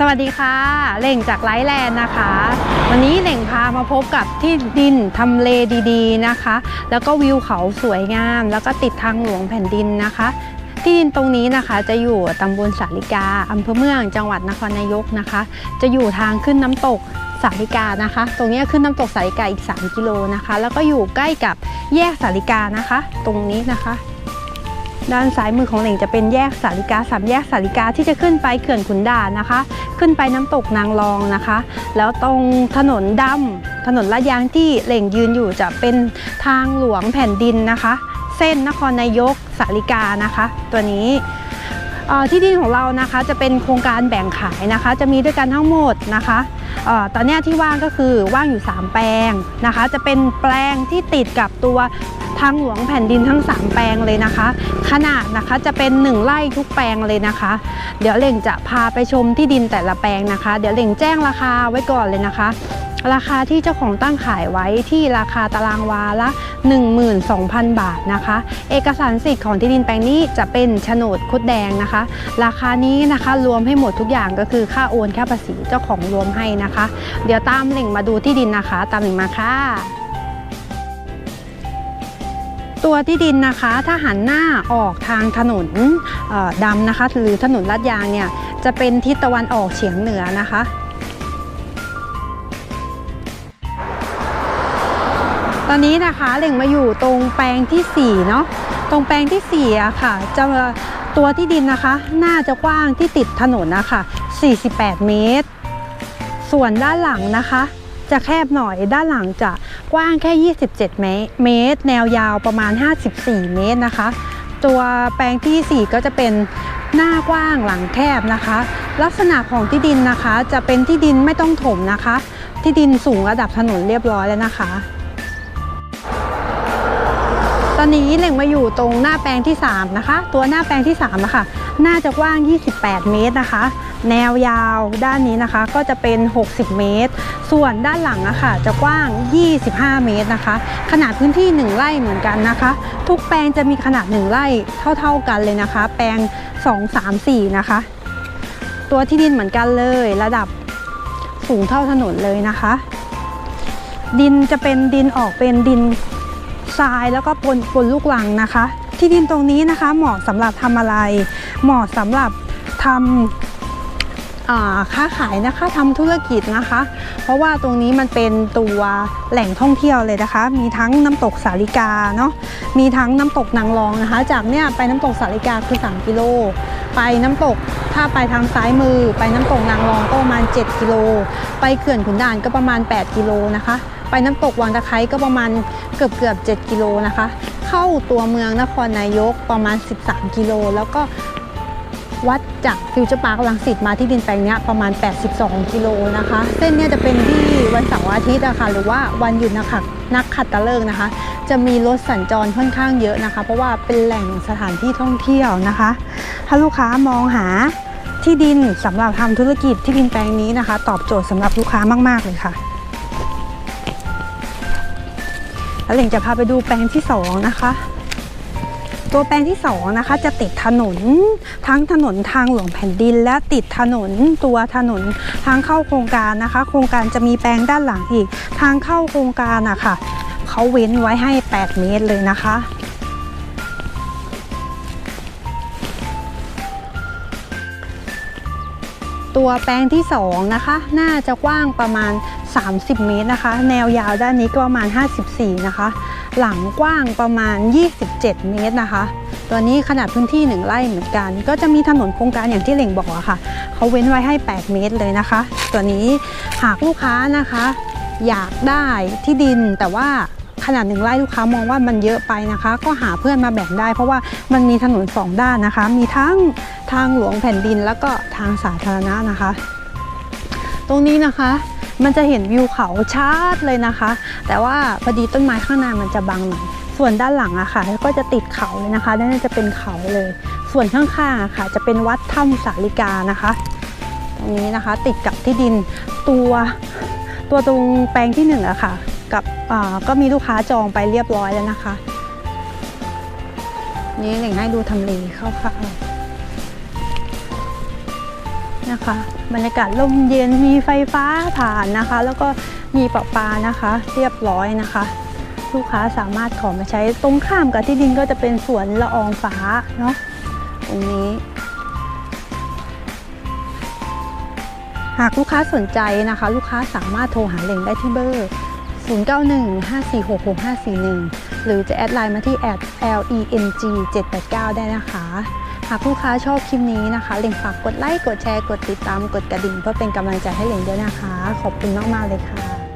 สวัสดีค่ะเหล่งจากไลท์แลนด์นะคะ วันนี้เหล่งพามาพบกับที่ดินทำเลดีๆนะคะ แล้วก็วิวเขาสวยงาม แล้วก็ติดทางหลวงแผ่นดินนะคะ ที่ดินตรงนี้นะคะจะอยู่ตำบลสาลิกาอำเภอเมืองจังหวัดนครนายกนะคะ จะอยู่ทางขึ้นน้ำตกสาลิกานะคะ ตรงนี้ขึ้นน้ำตกสาลิกาอีก 3 กิโลนะคะ แล้วก็อยู่ใกล้กับแยกสาลิกานะคะ ตรงนี้นะคะ ด้านซ้ายมือของเหล่งจะเป็นแยกสาลิกาสามแยกสาลิกาที่จะขึ้นไปเขื่อนขุนด่านนะคะ ขึ้นไปน้ำตกนางรองนะคะ แล้วตรงถนนดำถนนลาดยางที่เหล่งยืนอยู่จะเป็นทางหลวงแผ่นดินนะคะ เส้นนครนายกสาลิกานะคะ ตัวนี้ที่ดินของเรานะคะจะเป็นโครงการแบ่งขายนะคะ จะมีด้วยกันทั้งหมดนะคะออตอนนี้ที่ว่างก็คือว่างอยู่ 3 แปลงนะคะ จะเป็นแปลงที่ติดกับตัว ทางหลวงแผ่นดินทั้ง 3 แปลงเลยนะคะ ขนาดนะคะจะเป็น 1ไร่ทุกแปลงเลยนะคะ เดี๋ยวเหล่งจะพาไปชมที่ดินแต่ละแปลงนะคะ เดี๋ยวเหล่งแจ้งราคาไว้ก่อนเลยนะคะ ราคาที่เจ้าของตั้งขายไว้ที่ราคาตารางวาละ 12,000 บาทนะคะ เอกสารสิทธิ์ของที่ดินแปลงนี้จะเป็นโฉนดคุดแดงนะคะ ราคานี้นะคะรวมให้หมดทุกอย่างก็คือค่าโอนค่าภาษีเจ้าของรวมให้นะคะ เดี๋ยวตามเหล่งมาดูที่ดินนะคะ ตามเหล่งมาค่ะ ตัวที่ดินนะคะ ถ้าหันหน้าออกทางถนนดำนะคะ หรือถนนลาดยางเนี่ยจะเป็นทิศตะวันออกเฉียงเหนือนะคะตอนนี้นะคะเหล่งมาอยู่ตรงแปลงที่4เนาะตรงแปลงที่4อะค่ะจะตัวที่ดินนะคะน่าจะกว้างที่ติดถนนนะคะ48 เมตร ส่วนด้านหลังนะคะ จะแคบหน่อยด้านหลังจะ กว้างแค่ 27เมตรเมตร แนวยาวประมาณ 54 เมตรนะคะ ตัวแปลงที่ 4 ก็จะเป็นหน้ากว้างหลังแคบนะคะ ลักษณะของที่ดินนะคะ จะเป็นที่ดินไม่ต้องถมนะคะ ที่ดินสูงระดับถนนเรียบร้อยแล้วนะคะ ตอนนี้เหล่งมาอยู่ตรงหน้าแปลงที่ 3 นะคะ ตัวหน้าแปลงที่3นะคะน่าจะกว้าง 28 เมตรนะคะ แนวยาวด้านนี้นะคะก็จะเป็น 60 เมตร ส่วนด้านหลังอะค่ะจะกว้าง 25 เมตรนะคะ ขนาดพื้นที่ 1 ไร่เหมือนกันนะคะ ทุกแปลงจะมีขนาด 1 ไร่เท่า ๆกันเลยนะคะ แปลง 2 3 4 นะคะ ตัวที่ดินเหมือนกันเลยระดับสูงเท่าถนนเลยนะคะ ดินจะเป็นดินออกเป็นดิน ทรายแล้วก็ปนปนลูกหลังนะคะ ที่ดินตรงนี้นะคะ เหมาะสำหรับทำอะไร เหมาะสำหรับทำอ่าค้าขายนะคะทำธุรกิจนะคะ เพราะว่าตรงนี้มันเป็นตัวแหล่งท่องเที่ยวเลยนะคะ มีทั้งน้ำตกสาลิกาเนาะมีทั้งน้ำตกนางรองนะคะ จากเนี่ยไปน้ำตกสาลิกาคือ 3 กิโลไปน้ำตกถ้าไปทางซ้ายมือ ไปน้ำตกนางรองก็ประมาณ 7 กิโล ไปเขื่อนขุนด่านก็ประมาณ 8 กิโลนะคะ ไปน้ำตกวังตะไคร้ก็ประมาณเกือบเกือบ7กิโลนะคะ เข้าตัวเมืองนครนายกประมาณ 13 กิโล แล้วก็วัดจากฟิวเจอร์พาร์คลังสิตมาที่ดินแปลงนี้ประมาณ 82 กิโลนะคะ เส้นนี้จะเป็นที่วันเสาร์อาทิตย์อะคะหรือว่าวันหยุดนักขัดนักขัดตะเลิกนะคะ จะมีรถสัญจรค่อนข้างเยอะนะคะ เพราะว่าเป็นแหล่งสถานที่ท่องเที่ยวนะคะ ถ้าลูกค้ามองหาที่ดินสำหรับทำธุรกิจที่ดินแปลงนี้นะคะ ตอบโจทย์สำหรับลูกค้ามาก ๆ เลยค่ะ แล้วเหล่งจะพาไปดูแปลงที่ 2 นะคะ ตัวแปลงที่ 2 นะคะ จะติดถนนทั้งถนนทางหลวงแผ่นดิน และติดถนนตัวถนนทางเข้าโครงการนะคะ โครงการจะมีแปลงด้านหลังอีก ทางเข้าโครงการอะค่ะเขาเว้นไว้ให้ 8 เมตรเลยนะคะตัวแปลงที่ 2 นะคะ น่าจะกว้างประมาณ 30 เมตรนะคะ แนวยาวด้านนี้ก็ประมาณ 54 นะคะ หลังกว้างประมาณ 27 เมตรนะคะ ตัวนี้ขนาดพื้นที่ 1 ไร่เหมือนกัน ก็จะมีถนนโครงการอย่างที่เหล่งบอกอะค่ะ เขาเว้นไว้ให้ 8 เมตรเลยนะคะ ตัวนี้หากลูกค้านะคะ อยากได้ที่ดินแต่ว่าขนาดหนึ่งไร่ลูกค้ามองว่ามันเยอะไปนะคะ ก็หาเพื่อนมาแบ่งได้ เพราะว่ามันมีถนนสองด้านนะคะ มีทั้งทางหลวงแผ่นดินแล้วก็ทางสาธารณะนะคะ ตรงนี้นะคะ มันจะเห็นวิวเขาชัดเลยนะคะ แต่ว่าพอดีต้นไม้ข้างหน้ามันจะบังหน่อยส่วนด้านหลังอะค่ะก็จะติดเขาเลยนะคะด้านนั้นจะเป็นเขาเลย ส่วนข้างๆอะค่ะ จะเป็นวัดถ้ำสาลิกานะคะ ตรงนี้นะคะติดกับที่ดินตัวตัวตรงแปลงที่หนึ่งอะค่ะ กับก็มีลูกค้าจองไปเรียบร้อยแล้วนะคะ นี่เหล่งให้ดูทำเลคร่าวๆ นะคะ บรรยากาศร่มเย็นมีไฟฟ้าผ่านนะคะ แล้วก็มีประปานะคะ เรียบร้อยนะคะ ลูกค้าสามารถขอมาใช้ตรงข้ามกับที่ดินก็จะเป็นสวนละอองฟ้าเนาะตรงนี้ หากลูกค้าสนใจนะคะ ลูกค้าสามารถโทรหาเหล่งได้ที่เบอร์ 0915466541 หรือจะแอดไลน์มาที่ @leng 789 ได้นะคะ หากลูกค้าชอบคลิปนี้นะคะเหล่งฝากกดไลค์ กดแชร์ กดติดตาม กดกระดิ่งเพื่อเป็นกำลังใจให้เหล่งด้วยนะคะ ขอบคุณมากๆเลยค่ะ